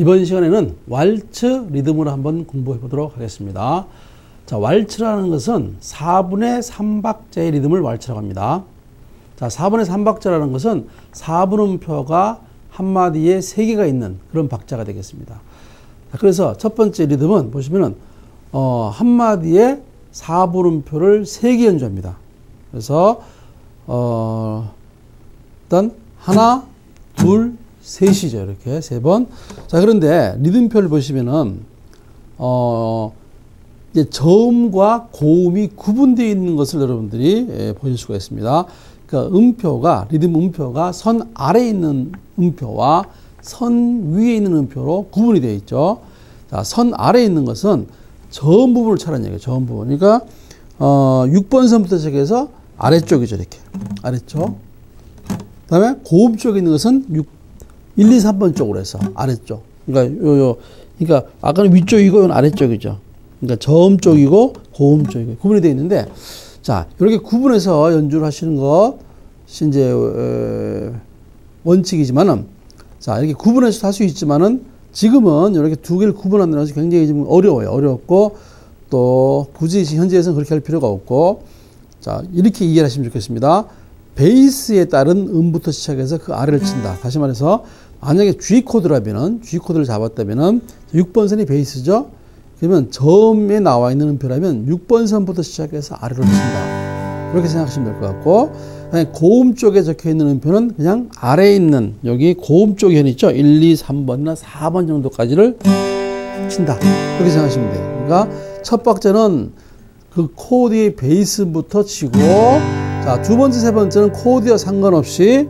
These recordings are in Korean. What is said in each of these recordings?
이번 시간에는 왈츠 리듬으로 한번 공부해 보도록 하겠습니다. 자, 왈츠라는 것은 4분의 3박자의 리듬을 왈츠라고 합니다. 자, 4분의 3박자라는 것은 4분음표가 한마디에 3개가 있는 그런 박자가 되겠습니다. 그래서 첫 번째 리듬은 보시면은 어, 한마디에 4분음표를 3개 연주합니다. 그래서 어, 일단 하나, 둘, 셋이죠. 이렇게 세 번. 자, 그런데 리듬표를 보시면은 어, 이제 저음과 고음이 구분되어 있는 것을 여러분들이 예, 보실 수가 있습니다. 그러니까 음표가 리듬 음표가 선 아래에 있는 음표와 선 위에 있는 음표로 구분이 되어 있죠. 자, 선 아래에 있는 것은 저음 부분을 차는 얘기예요. 저음 부분. 그러니까 어, 6번 선부터 시작해서 아래쪽이죠. 이렇게. 아래쪽. 그 다음에 고음 쪽에 있는 것은 6, 1, 2, 3번 쪽으로 해서 아래쪽. 그러니까 요, 요 그러니까 아까는 위쪽이고 아래쪽이죠. 그러니까 저음 쪽이고 고음 쪽이고 구분이 되어 있는데 자, 이렇게 구분해서 연주를 하시는 것이 이제 어, 원칙이지만은 자, 이렇게 구분해서 할 수 있지만은 지금은 이렇게 두 개를 구분한다는 것이 굉장히 좀 어려워요. 어렵고 또 굳이 현재에서는 그렇게 할 필요가 없고 자, 이렇게 이해를 하시면 좋겠습니다. 베이스에 따른 음부터 시작해서 그 아래를 친다. 다시 말해서 만약에 G 코드라면은 G 코드를 잡았다면은 6번 선이 베이스죠. 그러면 저음에 나와 있는 음표라면 6번 선부터 시작해서 아래로 친다. 이렇게 생각하시면 될 것 같고 고음 쪽에 적혀 있는 음표는 그냥 아래에 있는 여기 고음 쪽에 현 있죠. 1, 2, 3번이나 4번 정도까지를 친다. 그렇게 생각하시면 돼요. 그러니까 첫 박자는 그 코드의 베이스부터 치고 자, 두 번째, 세 번째는 코드와 상관없이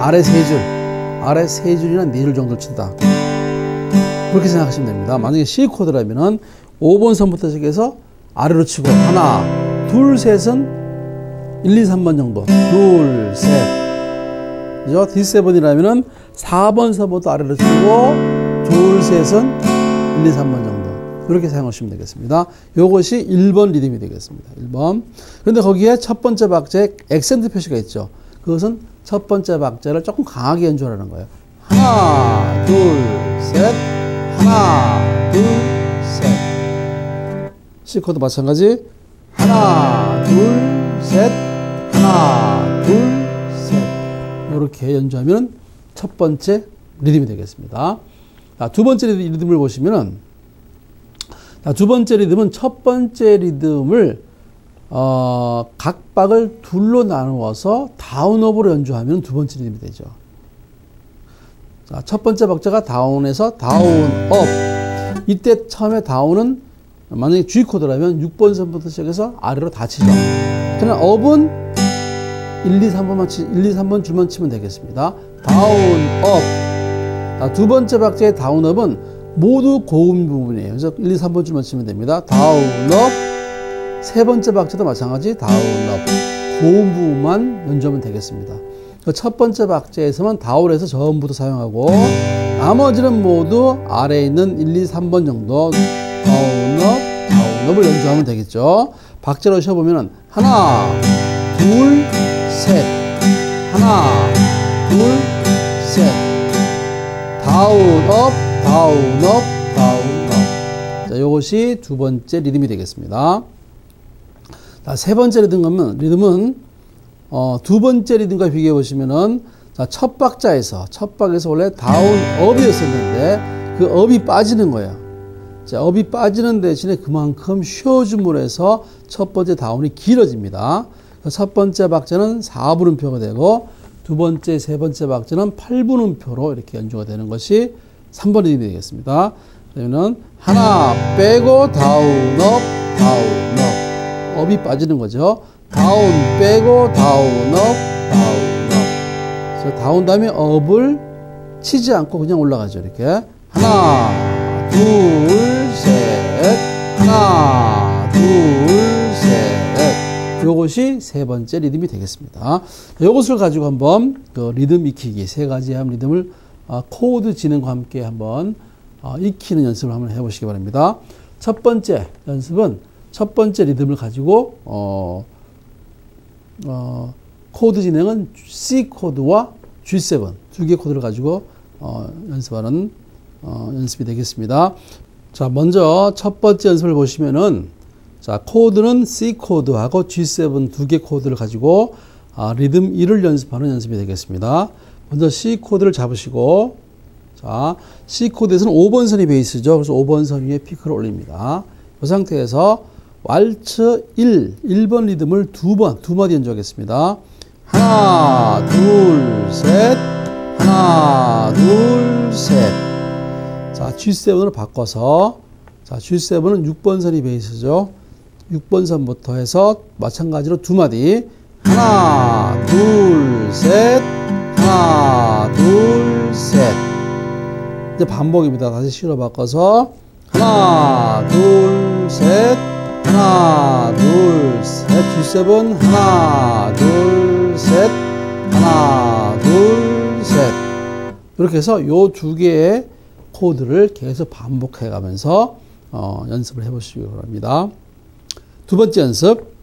아래 세 줄, 아래 세 줄이나 네 줄 정도를 친다. 그렇게 생각하시면 됩니다. 만약에 C 코드라면은 5번 선부터 시작해서 아래로 치고 하나, 둘, 셋은 1, 2, 3번 정도. 둘, 셋. 그죠? D7이라면은 4번 선부터 아래로 치고 둘, 셋은 1, 2, 3번 정도. 이렇게 사용하시면 되겠습니다. 이것이 1번 리듬이 되겠습니다. 1번. 그런데 거기에 첫 번째 박자에 액센트 표시가 있죠. 그것은 첫 번째 박자를 조금 강하게 연주하는 거예요. 하나, 둘, 셋. 하나, 둘, 셋. C 코드 마찬가지. 하나, 둘, 셋. 하나, 둘, 셋. 이렇게 연주하면 첫 번째 리듬이 되겠습니다. 두 번째 리듬을 보시면은 자, 두 번째 리듬은 첫 번째 리듬을 어, 각 박을 둘로 나누어서 다운업으로 연주하면 두 번째 리듬이 되죠. 자, 첫 번째 박자가 다운에서 다운업. 이때 처음에 다운은 만약에 G 코드라면 6번 선부터 시작해서 아래로 다 치죠. 그러나 업은 1, 2, 3번만 치, 1, 2, 3번 줄만 치면 되겠습니다. 다운업. 자, 두 번째 박자의 다운업은 모두 고음 부분이에요. 그래서 1, 2, 3번 줄만 치면 됩니다. 다운업. 세 번째 박자도 마찬가지 다운업. 고음 부분만 연주하면 되겠습니다. 그 첫 번째 박자에서만 다운해서 저음부터 사용하고 나머지는 모두 아래에 있는 1, 2, 3번 정도 다운업, 다운업을 연주하면 되겠죠. 박자로 쉬어보면 하나, 둘, 셋 하나, 둘, 셋 다운업, 다운업, 다운업. 자, 요것이 두 번째 리듬이 되겠습니다. 자, 세 번째 리듬 가면, 리듬은, 어, 두 번째 리듬과 비교해 보시면은, 자, 첫 박자에서, 첫 박에서 원래 다운 업이었었는데, 그 업이 빠지는 거예요. 자, 업이 빠지는 대신에 그만큼 쉬어줌으로 해서 첫 번째 다운이 길어집니다. 첫 번째 박자는 4분음표가 되고, 두 번째, 세 번째 박자는 8분음표로 이렇게 연주가 되는 것이 3번 리듬이 되겠습니다. 그러면 하나 빼고 다운업 다운업 업이 빠지는 거죠. 다운 빼고 다운업 다운업 그래서 다운 다음에 업을 치지 않고 그냥 올라가죠. 이렇게 하나 둘 셋 하나 둘 셋 요것이 세 번째 리듬이 되겠습니다. 요것을 가지고 한번 그 리듬 익히기 세 가지 함 리듬을 어, 코드 진행과 함께 한번 어, 익히는 연습을 한번 해보시기 바랍니다. 첫 번째 연습은 첫 번째 리듬을 가지고 어, 어, 코드 진행은 C 코드와 G7 두개 코드를 가지고 어, 연습하는 어, 연습이 되겠습니다. 자, 먼저 첫 번째 연습을 보시면은 자, 코드는 C 코드하고 G7 두 개 코드를 가지고 아, 리듬 1을 연습하는 연습이 되겠습니다. 먼저 C 코드를 잡으시고 자, C 코드에서는 5번 선이 베이스죠. 그래서 5번 선 위에 피크를 올립니다. 이 상태에서 왈츠 1, 1번 리듬을 두 번, 두 마디 연주하겠습니다. 하나, 둘, 셋. 하나, 둘, 셋. 자, G7으로 바꿔서 자, G7은 6번 선이 베이스죠. 6번 선부터 해서 마찬가지로 두 마디. 하나, 둘, 셋. 하나, 둘, 셋. 이제 반복입니다. 다시 실어 바꿔서 하나, 둘, 셋. 하나, 둘, 셋. G7 하나, 둘, 셋. 하나, 둘, 셋. 이렇게 해서 요 두 개의 코드를 계속 반복해 가면서 어, 연습을 해 보시기 바랍니다. 두 번째 연습.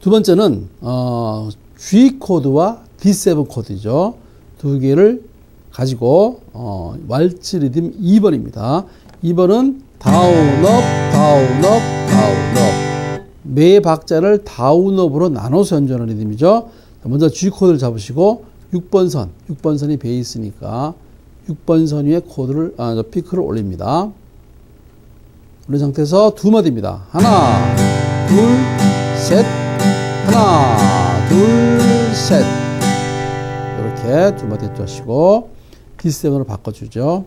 두 번째는 어, G 코드와 D7 코드죠. 두 개를 가지고 어, 왈츠 리듬 2번입니다. 2번은 다운 업, 다운 업, 다운 업. 매 박자를 다운업으로 나눠서 연주하는 리듬이죠. 먼저 G 코드를 잡으시고 6번 선, 6번 선이 베이스니까 6번 선 위에 코드를 아, 피크를 올립니다. 그런 상태에서 두 마디입니다. 하나, 둘, 셋. 하나, 둘, 셋. 이렇게 두 마디 하시고 D7으로 바꿔주죠.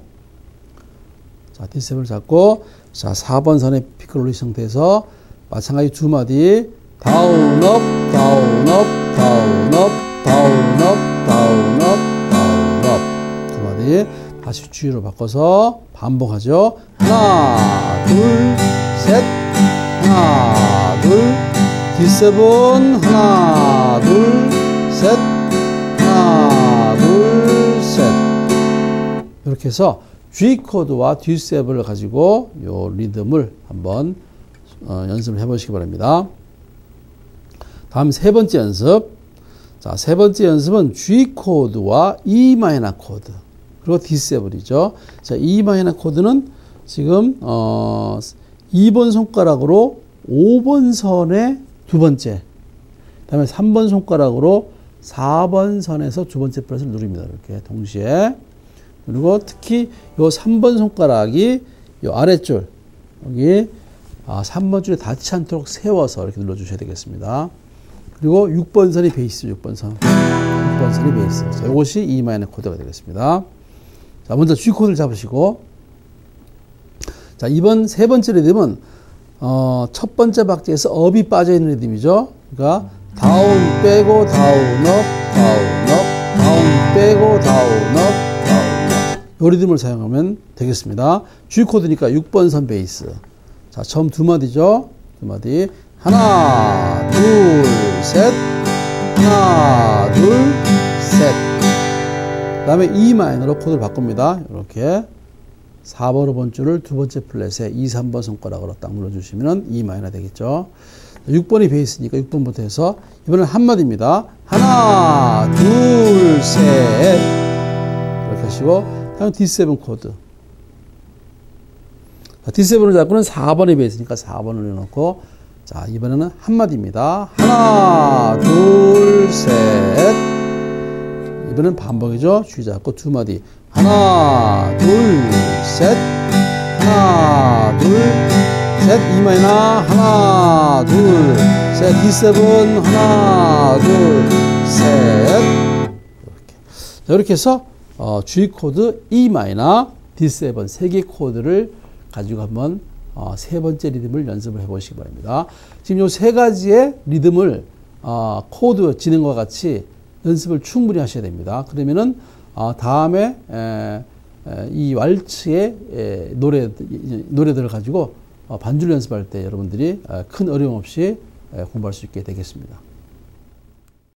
자, D7을 잡고 자, 4번 선에 올린 상태에서 마찬가지 두 마디 다운 업, 다운 업, 다운 업, 다운 업, 다운 업, 다운 업. 두 마디 다시 G로 바꿔서 반복하죠. 하나, 둘, 셋. 하나, 둘. D7 하나, 둘, 셋. 하나, 둘, 셋. 이렇게 해서 G 코드와 D7을 가지고 요 리듬을 한번 어, 연습을 해보시기 바랍니다. 다음 세 번째 연습. 자, 세 번째 연습은 G 코드와 E 마이너 코드. 그리고 D7이죠. 자, E 마이너 코드는 지금, 어, 2번 손가락으로 5번 선의 두 번째. 그 다음에 3번 손가락으로 4번 선에서 두 번째 플랫을 누릅니다. 이렇게 동시에. 그리고 특히 요 3번 손가락이 요 아래줄, 여기 아, 3번 줄에 닿지 않도록 세워서 이렇게 눌러 주셔야 되겠습니다. 그리고 6번 선이 베이스, 6번 선. 6번 선이 베이스. 자, 이것이 E 마이너 코드가 되겠습니다. 자, 먼저 G 코드를 잡으시고, 자, 이번 세 번째 리듬은, 어, 첫 번째 박자에서 업이 빠져 있는 리듬이죠. 그러니까, 다운 빼고, 다운 업, 다운 업, 다운 빼고, 다운 업. 요 리듬을 사용하면 되겠습니다. G 코드니까 6번 선 베이스. 자, 처음 두 마디죠. 두 마디. 하나, 둘, 셋. 하나, 둘, 셋. 그 다음에 E 마이너로 코드를 바꿉니다. 이렇게 4번, 5번 줄을 두 번째 플랫에 2, 3번 손가락으로 딱 눌러주시면 E 마이너 되겠죠. 6번이 베이스니까 6번부터 해서 이번엔 한마디입니다. 하나, 둘, 셋. 이렇게 하시고 다음 D7 코드. D7을 잡고는 4번이 베이스니까 4번을 넣고 자 이번에는 한마디입니다. 하나 둘 셋. 이번엔 반복이죠. G 잡고 두 마디. 하나 둘 셋. 하나 둘 셋. E 마이너 하나 둘 셋. D7 하나 둘셋. 이렇게. 자, 이렇게 해서 어, G 코드 E 마이너 D7 세 개 코드를 가지고 한번 어, 세 번째 리듬을 연습을 해보시기 바랍니다. 지금 이 세 가지의 리듬을 어, 코드 진행과 같이 연습을 충분히 하셔야 됩니다. 그러면은 어, 다음에 에, 에, 이 왈츠의 에, 노래 노래들을 가지고 어, 반주를 연습할 때 여러분들이 큰 어려움 없이 공부할 수 있게 되겠습니다.